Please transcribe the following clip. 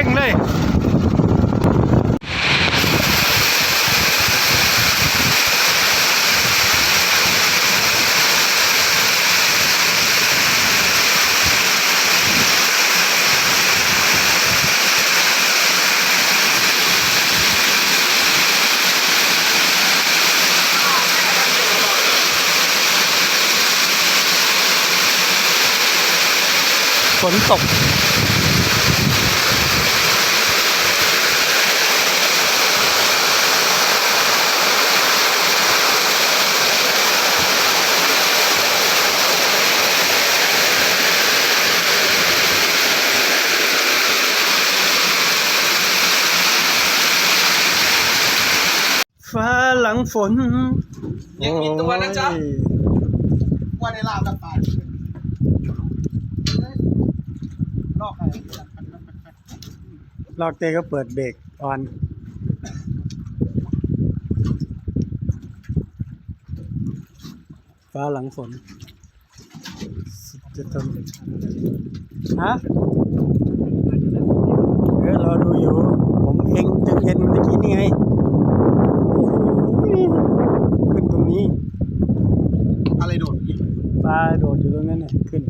ร่งเลยฝนตก ฟ้าหลังฝนยังมีตัวนะจ๊ะโอ้ยว่าได้ลาบกับปลาลอกอะไรลอกเตก็เปิดเบรกออน ฟ้าหลังฝนสุดจะทนฮะเออรอดูอยู่ ผมเองจะเห็นเมื่อกี้นี่ไง ป้าโดดอยู่ตรงนั้นน่ะขึ้น